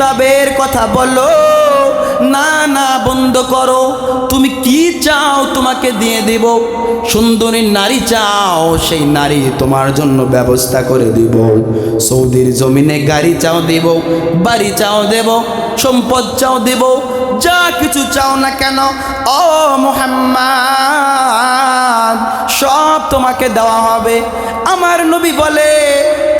কিতাবের কথা বলো। না না, বন্ধ করো। তুমি কি চাও তোমাকে দিয়ে দেব? সুন্দরী নারী চাও, সেই নারী তোমার জন্য ব্যবস্থা করে দিব। সৌদির জমিনে গাড়ি চাও দেব, বাড়ি চাও দেব, সম্পদ চাও দেব, যা কিছু চাও না কেন, ও মোহাম্মদ, সব তোমাকে দেওয়া হবে। আমার নবী বলে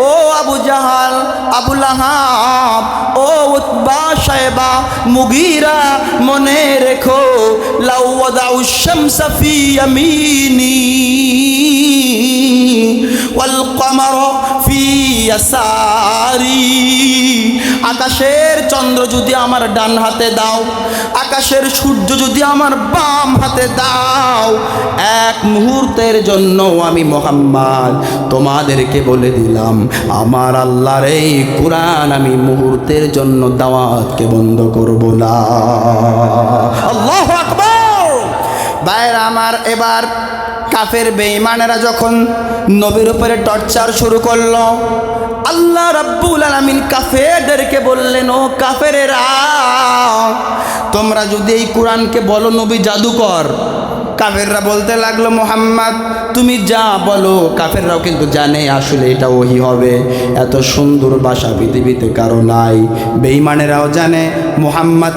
ও আবু জাহাল আবুল আহাব ও উৎবা সাহেবা মুগিরা, মনে রেখো লাউদাউ শামসা ফি ইয়ামিনি। আকাশের চন্দ্র যদি আমার ডান হাতে দাও, আকাশের সূর্য যদি আমার বাম হাতে দাও, এক মুহূর্তের জন্য আমি মোহাম্মদ তোমাদেরকে বলে দিলাম, আমার আল্লাহর এই কোরআন আমি মুহূর্তের জন্য দাওয়াতকে বন্ধ করব না। আল্লাহ আকবর! বাইরে আমার এবার কাফের বেঈমানেরা যখন নবীর উপরে টর্চার শুরু করল, আল্লাহ রাব্বুল আলামিন কাফেরদেরকে বললেন, ও কাফেরেরা, তোমরা যদি এই কোরআনকে বলো নবী জাদুকর কাফেররা বলতে লাগল, মোহাম্মদ, তুমি যা বলো, কাফেররাও কিন্তু জানে আসলে এটা ওহি হবে। এত সুন্দর ভাষা পৃথিবীতে কারও নাই। বেঈমানেরাও জানে, মোহাম্মদ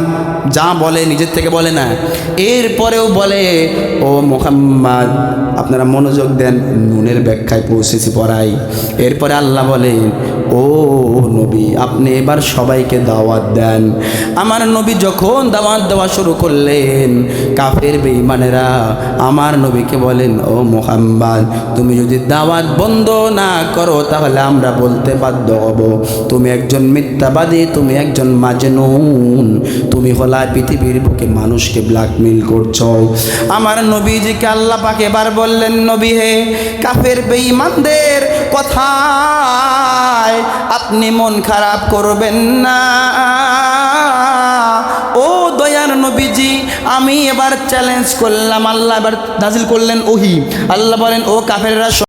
যা বলে নিজের থেকে বলে না। এরপরেও বলে, ও মোহাম্মদ, আপনারা মনোযোগ দেন, নুনের ব্যাখ্যায় পৌঁছেছি পড়াই এরপরে আল্লাহ বলেন ও নবী, আপনি এবার সবাইকে দাওয়াত দেন। আমার নবী যখন দাওয়াত দেওয়া শুরু করলেন, কাফের বেঈমানেরা আমার নবীকে বলেন, ও মোহাম্মদ, তুমি যদি দাওয়াত বন্ধ না করো, তাহলে আমরা বলতে বাধ্য হব। তুমি একজন মিথ্যাবাদী, তুমি একজন মাজনুন, তুমি হলা পৃথিবীর বুকে মানুষকে ব্ল্যাকমেল করছ। আমার নবীজিকে আল্লাহ পাকে এবার বললেন, নবী হে, কাফের বেঈমানদের কথায় আপনি মন খারাপ করবেন না। ও দয়ার নবীজি, আমি এবার চ্যালেঞ্জ করলাম, আল্লাহ এবার নাজিল করলেন ওহি। আল্লাহ বলেন, ও কাফেররা